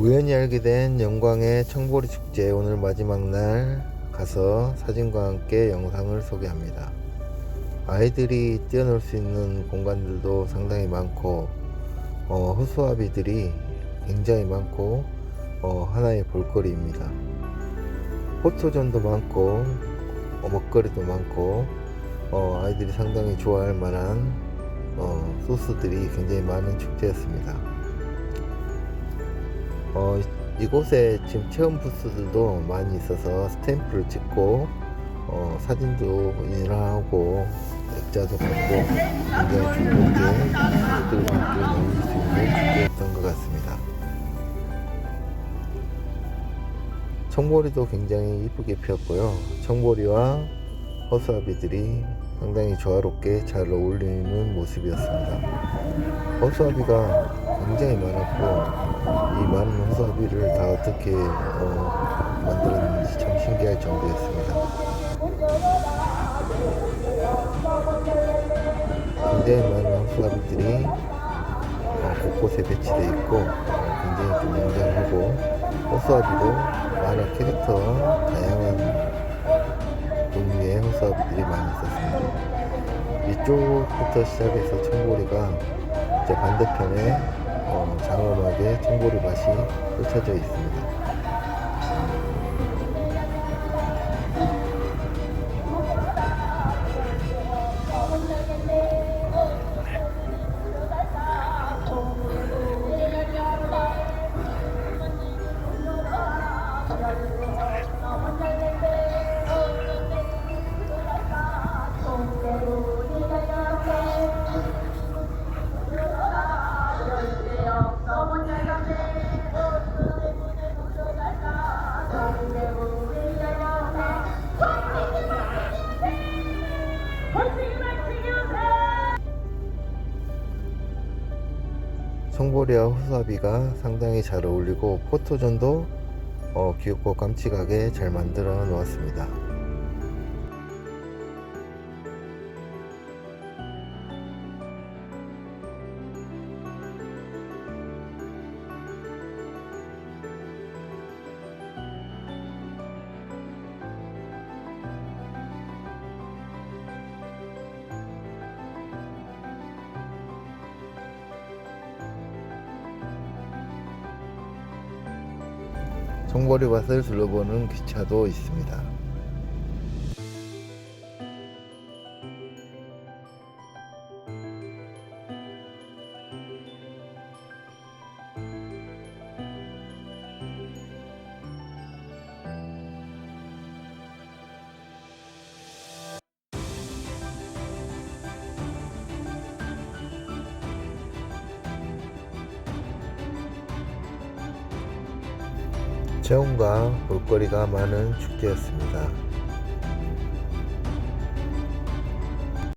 우연히 알게 된 영광의 청보리 축제 오늘 마지막 날 가서 사진과 함께 영상을 소개합니다. 아이들이 뛰어놀 수 있는 공간들도 상당히 많고 어, 호수아비들이 굉장히 많고 어, 하나의 볼거리입니다. 포토존도 많고 어, 먹거리도 많고 어, 아이들이 상당히 좋아할 만한 어, 소스들이 굉장히 많은 축제였습니다. 어, 이- 이곳에 지금 체험 부스들도 많이 있어서 스탬프를 찍고 어, 사진도 인하고 액자도 받고 굉장히 즐겁게 아이들과 함께 놀릴 수 있는 축제였던 것 같습니다. 청보리도 굉장히 이쁘게 피었고요. 청보리와 허수아비들이 상당히 조화롭게 잘 어울리는 모습이었습니다. 허수아비가 굉장히 많았고 이 많은 허수아비를 다 어떻게 어, 만들었는지 참 신기할 정도였습니다. 굉장히 많은 허수아비들이 어, 곳곳에 배치되어 있고 어, 굉장히 좀 웅장하고 허수아비도 만화 캐릭터 다양한 종류의 허수아비들이 많이 있었습니다. 이쪽부터 시작해서 청보리가 이제 반대편에 어, 장엄하게 청보리 맛이 펼쳐져 있습니다. 청보리와 호수아비가 상당히 잘 어울리고 포토존도 어, 귀엽고 깜찍하게 잘 만들어 놓았습니다. 청보리밭을 둘러보는 기차도 있습니다. 체험과 볼거리가 많은 축제였습니다.